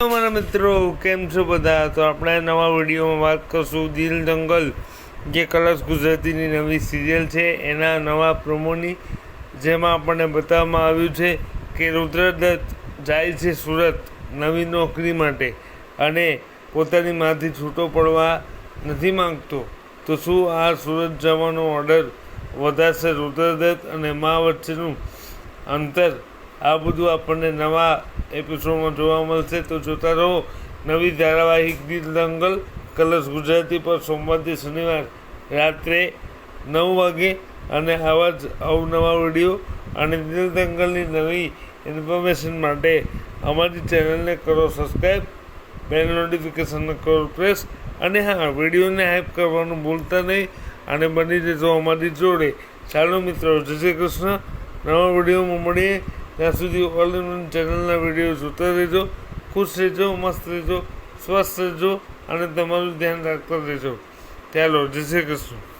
મારા મિત્રો, કેમ છો બધા? તો આપણે નવા વિડીયોમાં વાત કરશું દિલ દંગલ, જે કલર્સ ગુજરાતીની નવી સિરિયલ છે. એના નવા પ્રોમોની જેમાં આપણને બતાવવામાં આવ્યું છે કે રુદ્રદત્ત જાય છે સુરત નવી નોકરી માટે અને પોતાની માંથી છૂટો પડવા નથી માંગતો. તો શું આ સુરત જવાનો ઓર્ડર વધારશે રુદ્રદત્ત અને મા વચ્ચેનું અંતર? આ બધું આપણને નવા એપિસોડમાં જોવા મળશે તો જોતા રહો. નવી ધારાવાહિક દિલ દંગલ કલર્સ ગુજરાતી પર સોમવારથી શનિવાર રાત્રે નવ વાગે અને આવા જ અવનવા વીડિયો અને દિલ દંગલની નવી ઇન્ફોર્મેશન માટે અમારી ચેનલને કરો સબસ્ક્રાઈબ બેલ નોટિફિકેશનને કરો પ્રેસ અને હા, વિડીયોને હાઇપ કરવાનું ભૂલતા નહીં અને બની જજો અમારી જોડે. ચાલો મિત્રો, જય શ્રી કૃષ્ણ. નવા વિડીયોમાં મળીએ. ત્યાં સુધી ઓલ ઇન્ડિયન ચેનલના વીડિયો જોતા રહેજો, ખુશ રહેજો, મસ્ત રહેજો, સ્વસ્થ રહેજો અને તમારું ધ્યાન રાખતા રહેજો. ચાલો, જય શ્રી કૃષ્ણ.